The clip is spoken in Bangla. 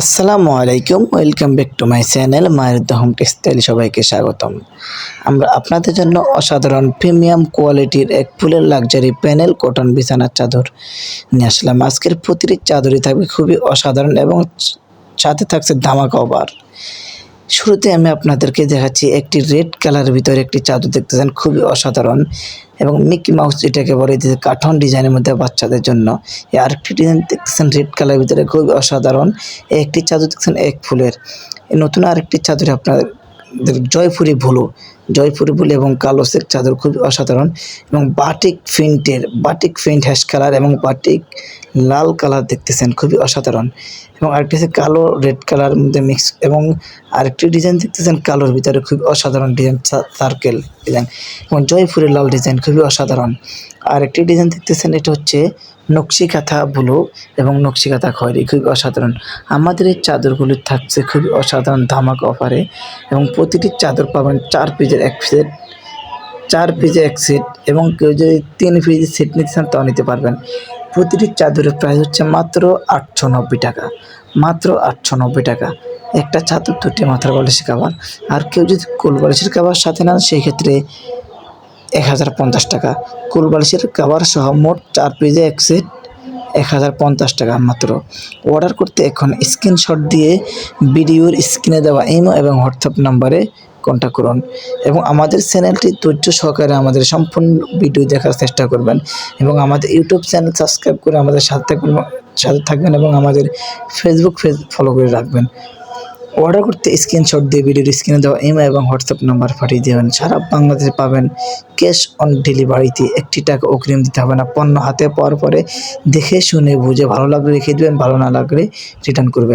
আসসালামু আলাইকুম, welcome back to my channel মায়ের হোম টেক্সটাইল সবাইকে স্বাগতম। আমরা আপনাদের জন্য অসাধারণ প্রিমিয়াম কোয়ালিটির এক ফুলের লাক্সারি প্যানেল কটন বিছানার চাদর নিয়ে আসলাম। আজকের প্রতিটি চাদরই থাকবে খুবই অসাধারণ এবং সাথে থাকছে ধামাকা অবার শুরুতে আমি আপনাদেরকে দেখাচ্ছি একটি রেড কালারের ভিতরে একটি চাদর দেখতেছেন খুবই অসাধারণ। এবং মিকি মাউস এটাকে বলে দিতে কার্টন ডিজাইনের মধ্যে বাচ্চাদের জন্য। আর আরেকটি ডিজাইন দেখতেছেন রেড কালারের ভিতরে খুবই অসাধারণ। একটি চাদর দেখছেন এক ফুলের। নতুন আরেকটি চাদরে আপনাদের জয়পুরি ভুলু জয়পুরি ভুলু এবং কালো সেক চাদর খুবই অসাধারণ এবং বাটিক ফিন্টের বাটিক ফিন্ট হ্যাশ কালার এবং বাটিক লাল কালার দেখতেছেন, খুবই অসাধারণ। এবং আরেকটি হচ্ছে কালো, রেড কালার মধ্যে মিক্স এবং আরেকটি ডিজাইন দেখতেছেন, কালোর ভিতরে খুবই অসাধারণ ডিজাইন সার্কেল ডিজাইন এবং জয়পুরের লাল ডিজাইন খুবই অসাধারণ। আরেকটি ডিজাইন দেখতেছেন, এটা হচ্ছে নকশি কাঁথা ব্লু এবং নকশি কাঁথা খয়েরি, খুবই অসাধারণ। আমাদের এই চাদরগুলি থাকছে খুবই অসাধারণ ধামাক অফারে এবং প্রতিটি চাদর পাবেন চার পিসের এক সেট চার পিসে এক সেট এবং কেউ যদি তিন পিসের সেট নিতে চান তাও নিতে পারবেন। প্রতিটি চাদরের প্রাইস হচ্ছে মাত্র আটশো নব্বই টাকা, মাত্র আটশো নব্বই টাকা। একটা চাদর দুটি মাথার বালিশের কাবার আর কেউ যদি কোল বালিশের কাবার সাথে নেন সেই ক্ষেত্রে এক হাজার পঞ্চাশ টাকা। কোল বালিশের কাবার সহ মোট চার পেজে এক সেট এক হাজার পঞ্চাশ টাকা মাত্র। অর্ডার করতে এখন স্ক্রিনশট দিয়ে ভিডিওর স্ক্রিনে দেওয়া ইমো এবং হোয়াটসঅ্যাপ নাম্বারে কন্ট্যাক্ট করুন এবং আমাদের চ্যানেলটি ধৈর্য সহকারে আমাদের সম্পূর্ণ ভিডিও দেখার চেষ্টা করবেন এবং আমাদের ইউটিউব চ্যানেল সাবস্ক্রাইব করে আমাদের সাথে থাকবেন সাথে থাকবেন এবং আমাদের ফেসবুক পেজ ফলো করে রাখবেন। অর্ডার করতে স্ক্রিনশট দিয়ে ভিডিওর স্ক্রিনে দেওয়া ইমেল এবং হোয়াটসঅ্যাপ নাম্বার পাঠিয়ে দেবেন। সারা বাংলাদেশে পাবেন ক্যাশ অন ডেলিভারিতে একটি টাকা অগ্রিম দিতে হবে না। পণ্য হাতে পাওয়ার পরে দেখে, শুনে, বুঝে, ভালো লাগলে রেখে দেবেন, ভালো না লাগলে রিটার্ন করবেন।